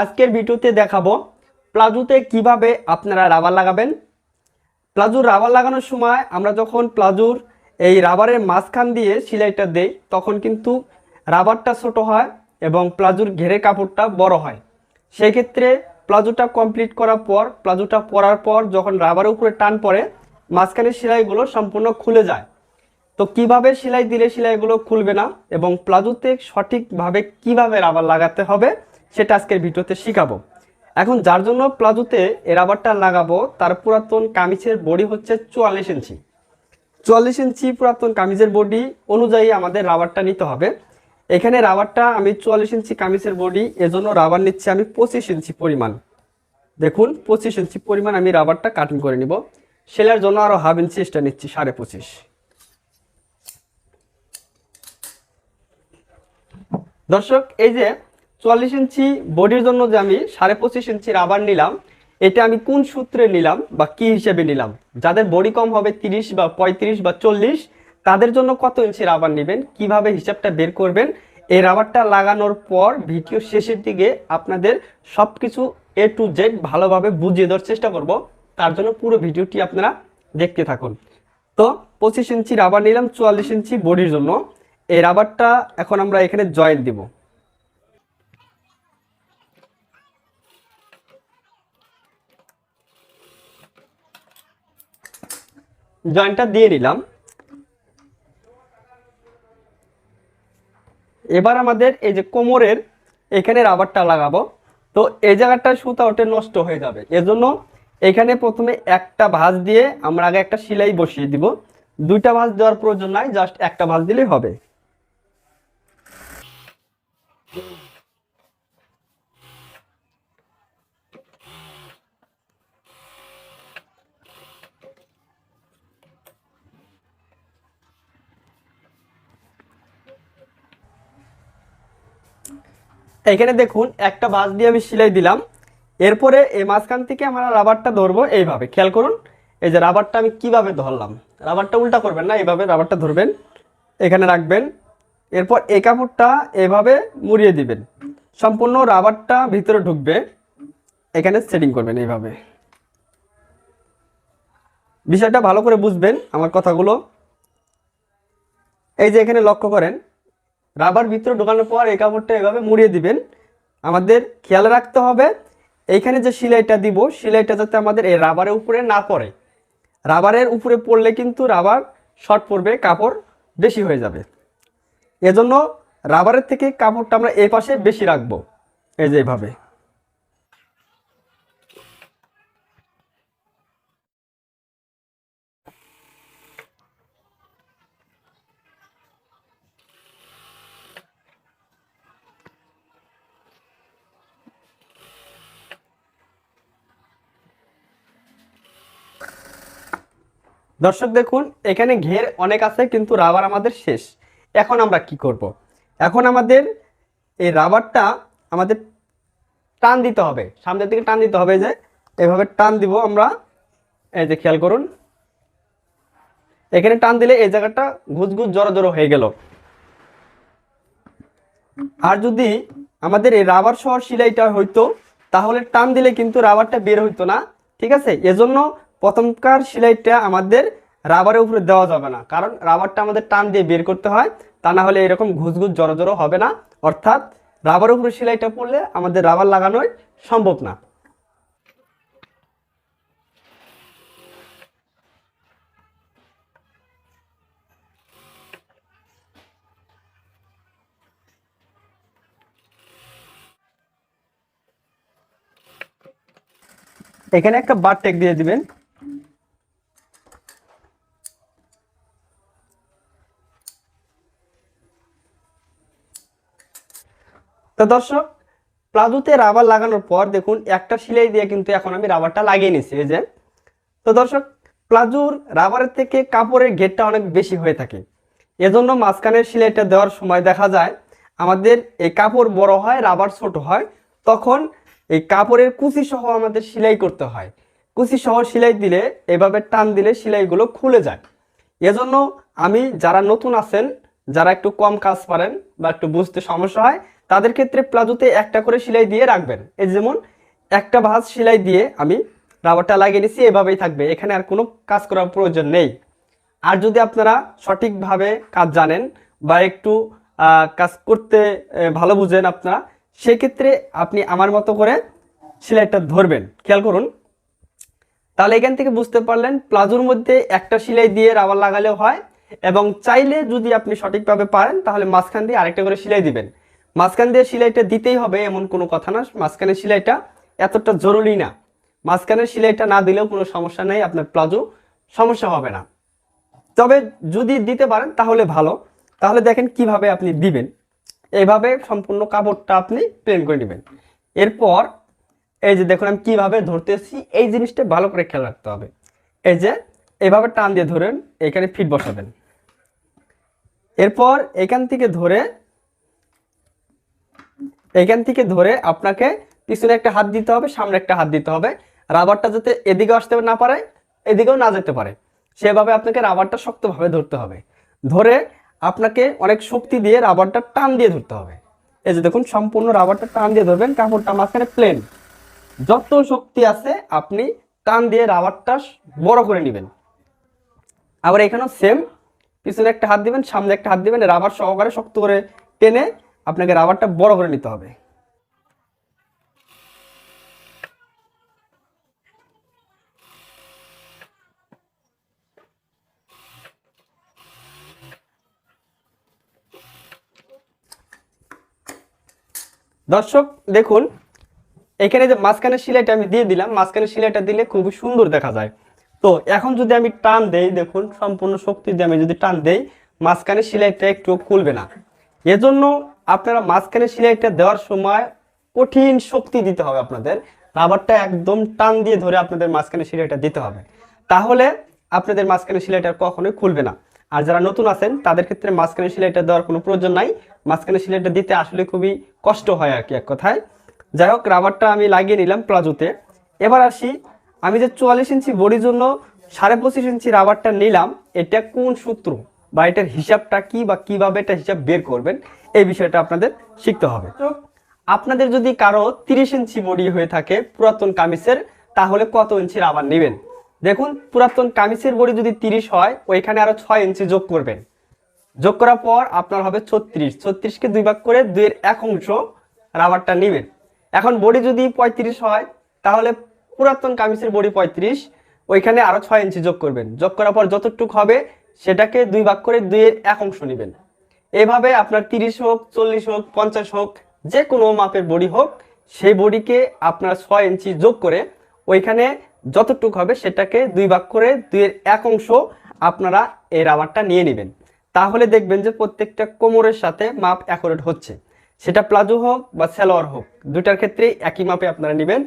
আজকের ভিডিওতে দেখাবো প্লাজোতে কীভাবে আপনারা রাবার লাগাবেন। প্লাজোর রাবার লাগানোর সময় আমরা যখন প্লাজোর এই রাবারের মাঝখান দিয়ে সেলাইটা দেই, তখন কিন্তু রাবারটা ছোট হয় এবং প্লাজোর ঘেরে কাপড়টা বড় হয়। সেই ক্ষেত্রে প্লাজোটা কমপ্লিট করার পর, প্লাজোটা পরার পর যখন রাবারের উপরে টান পড়ে, মাঝখানের সেলাইগুলো সম্পূর্ণ খুলে যায়। তো কীভাবে সেলাই দিলে সেলাইগুলো খুলবে না এবং প্লাজোতে সঠিকভাবে কীভাবে রাবার লাগাতে হবে সেটা আজকের ভিডিওতে শিখাবো। এখন যার জন্য প্লাজোতে এ রাবারটা লাগাবো, তার পুরাতন কামিজের বডি হচ্ছে চুয়াল্লিশ ইঞ্চি। চুয়াল্লিশ ইঞ্চি পুরাতন কামিজের বডি অনুযায়ী আমাদের রাবারটা নিতে হবে। এখানে রাবারটা আমি চুয়াল্লিশ ইঞ্চি কামিজের বডি, এজন্য রাবার নিচ্ছি আমি পঁচিশ ইঞ্চি পরিমাণ। দেখুন, পঁচিশ ইঞ্চি পরিমাণ আমি রাবারটা কাটিং করে নিব। সেলার জন্য আরও হাফ ইঞ্চি এক্সট্রা নিচ্ছি, সাড়ে পঁচিশ। দর্শক, এই যে চুয়াল্লিশ ইঞ্চি বডির জন্য যে আমি সাড়ে পঁচিশ ইঞ্চি রাবার নিলাম, এটা আমি কোন সূত্রে নিলাম বা কি হিসেবে নিলাম? যাদের বডি কম হবে তিরিশ বা পঁয়ত্রিশ বা চল্লিশ, তাদের জন্য কত ইঞ্চি রাবার নেবেন? কীভাবে হিসাবটা বের করবেন? এই রাবারটা লাগানোর পর ভিডিও শেষের দিকে আপনাদের সব কিছু এ টু জেড ভালোভাবে বুঝিয়ে দেওয়ার চেষ্টা করব। তার জন্য পুরো ভিডিওটি আপনারা দেখতে থাকুন। তো পঁচিশ ইঞ্চি রাবার নিলাম, চুয়াল্লিশ ইঞ্চি বডির জন্য। এই রাবারটা এখন আমরা এখানে জয়েন্ট দিব। জয়েন্টটা দিয়ে নিলাম। এবার আমাদের এই যে কোমরের এখানে রাবারটা লাগাবো। তো এই জায়গাটা সুতা ওঠে নষ্ট হয়ে যাবে। এজন্য এখানে প্রথমে একটা ভাঁজ দিয়ে আমরা আগে একটা সেলাই বসিয়ে দিব। দুইটা ভাঁজ দেওয়ার প্রয়োজন নাই, জাস্ট একটা ভাঁজ দিলেই হবে। এখানে দেখুন, একটা বাঁশ দিয়ে আমি সেলাই দিলাম। এরপরে এই মাঝখান থেকে আমরা রাবারটা ধরবো এইভাবে। খেয়াল করুন, এই যে রাবারটা আমি কীভাবে ধরলাম? রাবারটা উল্টা করবেন না, এইভাবে রাবারটা ধরবেন। এখানে রাখবেন। এরপর এই কাপড়টা এভাবে মুড়িয়ে দিবেন। সম্পূর্ণ রাবারটা ভিতরে ঢুকবে। এখানে সেটিং করবেন এইভাবে। বিষয়টা ভালো করে বুঝবেন আমার কথাগুলো। এই যে এখানে লক্ষ্য করেন রাবার ভিতরে ঢোকানোর পর এই কাপড়টা এভাবে মুড়িয়ে দিবেন। আমাদের খেয়াল রাখতে হবে, এইখানে যে সেলাইটা দিব, সেলাইটা যাতে আমাদের এই রাবারের উপরে না পড়ে। রাবারের উপরে পড়লে কিন্তু রাবার শর্ট পড়বে, কাপড় বেশি হয়ে যাবে। এজন্য রাবারের থেকে কাপড়টা আমরা এই পাশে বেশি রাখব, এই যে এইভাবে দর্শক দেখুন, এখানে ঘের অনেক আছে, কিন্তু রাবার আমাদের শেষ। এখন আমরা কি করব। এখন আমাদের এই রাবারটা আমাদের টান দিতে হবে। সামনের দিকে টান দিতে হবে যে। এভাবে টান দিব আমরা। এই যে খেয়াল করুন। এখানে টান দিলে এই জায়গাটা ঘুজঘুজ জড়ো জড়ো হয়ে গেল। আর যদি আমাদের এই রাবার সহ সিলাইটা হইতো, তাহলে টান দিলে কিন্তু রাবারটা বের হইতো না। ঠিক আছে? এজন্য প্রথমকার সেলাইটা আমাদের রাবারের উপরে দেওয়া যাবে না। কারণ রাবারটা আমাদের টান দিয়ে বের করতে হয়, তা না হলে এরকম ঘুষঘুষ জড়ো জড়ো হবে না। অর্থাৎ রাবারের উপরে সেলাইটা পড়লে আমাদের রাবার লাগানোই সম্ভব না। এখানে একটা বার টেক দিয়ে দিবেন। তো দর্শক প্লাজোতে রাবার লাগানোর পর দেখুন, একটা সেলাই দিয়ে কিন্তু এখন আমি রাবারটা লাগিয়ে নিছি এই যে। তো দর্শক, প্লাজোর রাবারের থেকে কাপড়ের ঘেরটা অনেক বেশি হয়ে থাকে। এজন্য মাঝখানের সেলাইটা দেওয়ার সময় দেখা যায়, আমাদের এই কাপড় বড় হয়, রাবার ছোট হয়, তখন এই কাপড়ের কুচি সহ আমাদের সেলাই করতে হয়। কুচি সহ সেলাই দিলে, এভাবে টান দিলে সেলাইগুলো খুলে যায়। এজন্য আমি যারা নতুন আছেন, যারা একটু কম কাজ পারেন বা একটু বুঝতে সমস্যা হয় তাদের ক্ষেত্রে প্লাজোতে একটা করে সেলাই দিয়ে রাখবেন। এই যেমন একটা ভাঁজ সেলাই দিয়ে আমি রাবারটা লাগিয়ে নিছি, এভাবেই থাকবে। এখানে আর কোনো কাজ করার প্রয়োজন নেই। আর যদি আপনারা সঠিকভাবে কাজ জানেন বা একটু কাজ করতে ভালো বুঝেন আপনারা, সেক্ষেত্রে আপনি আমার মতো করে সেলাইটা ধরবেন। খেয়াল করুন। তাহলে এখান থেকে বুঝতে পারলেন, প্লাজোর মধ্যে একটা সেলাই দিয়ে রাবার লাগালেও হয় এবং চাইলে যদি আপনি সঠিকভাবে পারেন, তাহলে মাঝখান দিয়ে আরেকটা করে সেলাই দিবেন। মাঝখান দিয়ে সেলাইটা দিতেই হবে এমন কোনো কথা না। মাঝখানের সেলাইটা এতটা জরুরি না। মাঝখানের সেলাইটা না দিলেও কোনো সমস্যা নেই, আপনার প্লাজো সমস্যা হবে না। তবে যদি দিতে পারেন তাহলে ভালো। তাহলে দেখেন কীভাবে আপনি দিবেন। এইভাবে সম্পূর্ণ কাপড়টা আপনি প্লেন করে নেবেন। এরপর এই যে দেখুন আমি কীভাবে ধরতেছি, এই জিনিসটা ভালো করে খেয়াল রাখতে হবে। এই যে এভাবে টান দিয়ে ধরেন, এখানে ফিট বসাবেন। এরপর এখান থেকে ধরে এখান থেকে ধরে আপনাকে পিছনে একটা হাত দিতে হবে, সামনে একটা হাত দিতে হবে। রাবারটা যাতে এদিকে আসতে না পারে, এদিকেও না যেতে পারে। সেভাবে আপনাকে রাবারটা শক্তভাবে ধরতে হবে। ধরে আপনাকে অনেক শক্তি দিয়ে রাবারটা টান দিয়ে ধরতে হবে। এই যে দেখুন, সম্পূর্ণ রাবারটা টান দিয়ে ধরবেন, কাপড়টা মাঝখানে প্লেন যত শক্তি আছে, আপনি টান দিয়ে রাবারটা বড় করে নেবেন। আবার এখানেও সেম পিছনে একটা হাত দিবেন, সামনে একটা হাত দিবেন, রাবার সহকারে শক্ত করে টেনে আপনাকে রাবারটা বড় করে নিতে হবে। দর্শক, দেখুন, এখানে যে মাঝখানের সেলাইটা আমি দিয়ে দিলাম মাঝখানের সেলাইটা দিলে খুবই সুন্দর দেখা যায়। তো এখন যদি আমি টান দেই, দেখুন, সম্পূর্ণ শক্তি দিয়ে আমি যদি টান দেই মাঝখানের সেলাইটা একটু খুলবে না। এজন্য আপনারা মাঝখানে সিলাইটা দেওয়ার সময় কঠিন শক্তি দিতে হবে আপনাদের। রাবারটা একদম টান দিয়ে ধরে আপনাদের মাঝখানে সিলাইটা দিতে হবে। তাহলে আপনাদের মাঝখানে সেলাইটা কখনোই খুলবে না। আর যারা নতুন আছেন, তাদের ক্ষেত্রে মাঝখানে সিলাইটা দেওয়ার কোনো প্রয়োজন নাই। মাঝখানে সিলাইটা দিতে আসলে খুবই কষ্ট হয় আর কি এক কথায়। যাই হোক, রাবারটা আমি লাগিয়ে নিলাম প্লাজোতে। এবার আসি, আমি যে চুয়াল্লিশ ইঞ্চি বডির জন্য সাড়ে পঁচিশ ইঞ্চি রাবারটা নিলাম, এটা কোন সূত্র? বা এটার হিসাবটা কি বা কীভাবে এটা হিসাব বের করবেন, এই বিষয়টা আপনাদের শিখতে হবে। আপনাদের যদি কারও তিরিশ ইঞ্চি বডি হয়ে থাকে পুরাতন কামিজের, তাহলে কত ইঞ্চির রাবার নেবেন? দেখুন, পুরাতন কামিজের বডি যদি তিরিশ হয়, ওইখানে আরও ছয় ইঞ্চি যোগ করবেন। যোগ করার পর আপনার হবে ছত্রিশ। ছত্রিশকে দুই ভাগ করে দুইয়ের এক অংশ রাবারটা নেবেন। এখন বডি যদি পঁয়ত্রিশ হয়, তাহলে পুরাতন কামিজের বডি পঁয়ত্রিশ, ওইখানে আরও ছয় ইঞ্চি যোগ করবেন। যোগ করার পর যতটুক হবে সেটাকে দুই ভাগ করে দুইয়ের এক অংশ নেবেন। এভাবে আপনার তিরিশ হোক, চল্লিশ হোক, পঞ্চাশ হোক, যে কোনো মাপের বডি হোক, সেই বডিকে আপনার ছয় ইঞ্চি যোগ করে ওইখানে যতটুক হবে সেটাকে দুই ভাগ করে দুইয়ের এক অংশ আপনারা এই রাবারটা নিয়ে নেবেন। তাহলে দেখবেন যে প্রত্যেকটা কোমরের সাথে মাপ অ্যাকোরেট হচ্ছে। সেটা প্লাজো হোক বা সালোয়ার হোক দুটার ক্ষেত্রেই একই মাপে আপনারা নেবেন।